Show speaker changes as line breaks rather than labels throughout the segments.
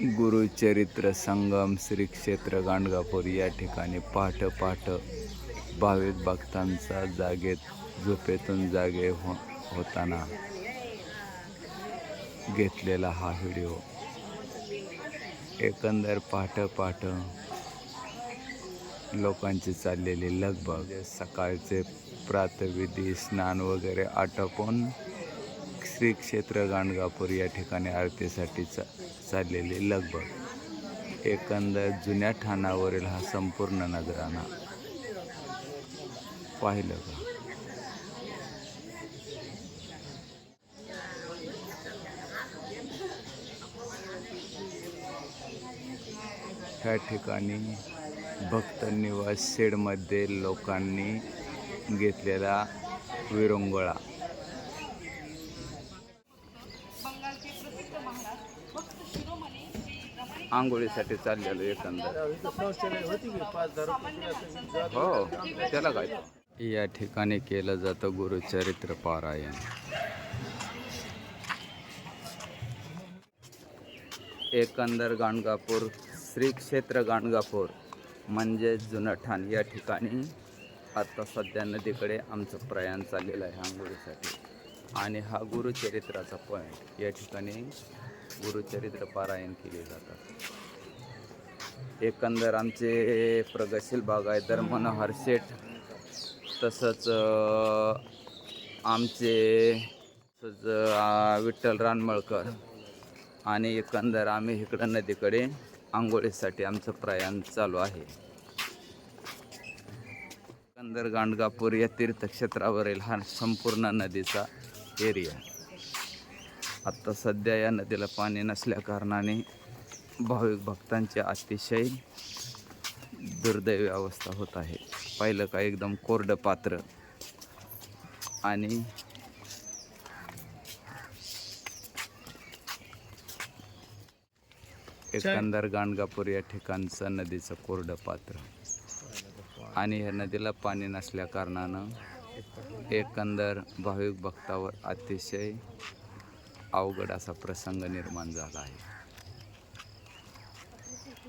गुरुचरित्र संगम श्री क्षेत्र गाणगापूर या ठिकाणी पाठ पाठ भाविक भक्तांचा जागेत झोपेतून जागे हो होताना घेतलेला हा व्हिडिओ. एकंदर पाठ पाठ लोकांची चाललेली लगबग सकाळचे प्रातविधी स्नान वगैरे आटोपून श्री क्षेत्र गाणगापूर या ठिकाणी आरतीसाठी चा चाललेली लगबग. एकंदर जुन्या ठाणावरील हा संपूर्ण नजराणा पाहिलं का? ह्या ठिकाणी भक्त निवास शेडमध्ये लोकांनी घेतलेला विरंगुळा. आंघोळीसाठी चाललेलो एकंदर. हो त्याला काय? या ठिकाणी केलं जातं गुरुचरित्र पारायण. एकंदर गाणगापूर श्री क्षेत्र गाणगापूर म्हणजे जुनठाण. या ठिकाणी आता सध्या नदीकडे आमचं प्रयाण चाललेलं आहे आंघोळीसाठी. आणि हा गुरुचरित्राचा पॉईंट या ठिकाणी गुरुचरित्र पारायण केले जातात. एकंदर आमचे प्रगतशील भाग बागायतदार मनोहर शेठ तसंच आमचे तसंच विठ्ठल रानमळकर आणि एकंदर आम्ही इकडं नदीकडे आंघोळीसाठी आमचं प्रयाण चालू आहे. एकंदर गाणगापूर या तीर्थक्षेत्रावरील हा संपूर्ण नदीचा एरिया. आत्ता सध्या या नदीला पाणी नसल्या कारणाने भाविक भक्तांची अतिशय दुर्दैवी अवस्था होत आहे. पाहिलं का एकदम कोरडं पात्र. आणि एकंदर गाणगापूर या ठिकाणचं नदीचं कोरडं पात्र. आणि ह्या नदीला पाणी नसल्या कारणानं एकंदर भाविक भक्तावर अतिशय अवघड असा प्रसंग निर्माण झाला आहे.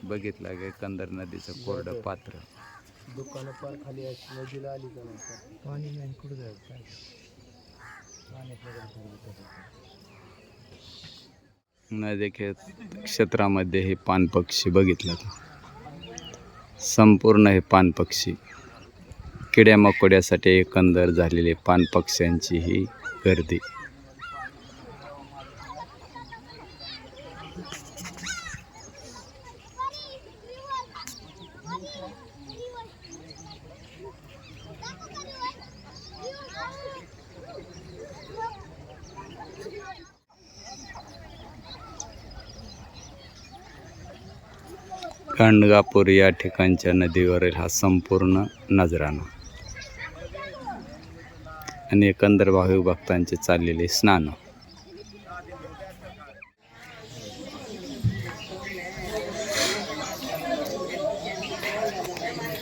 बघितलं की एकंदर नदीचं कोरडं पात्र?
दुकानं पार खाली आहेत. नदीला आली का नाही? पाणी नाही कुठं जायचं?
नदी खे क्षेत्रामध्ये हे पान पक्षी बघितलं का? संपूर्ण हे पान पक्षी किड्या मकोड्यासाठी एकंदर झालेले पान पक्ष्यांची ही गर्दी. खंडगापूर या ठिकाणच्या नदीवरील हा संपूर्ण नजराणा. आणि एकंदर भाविक भक्तांचे चाललेले स्नान.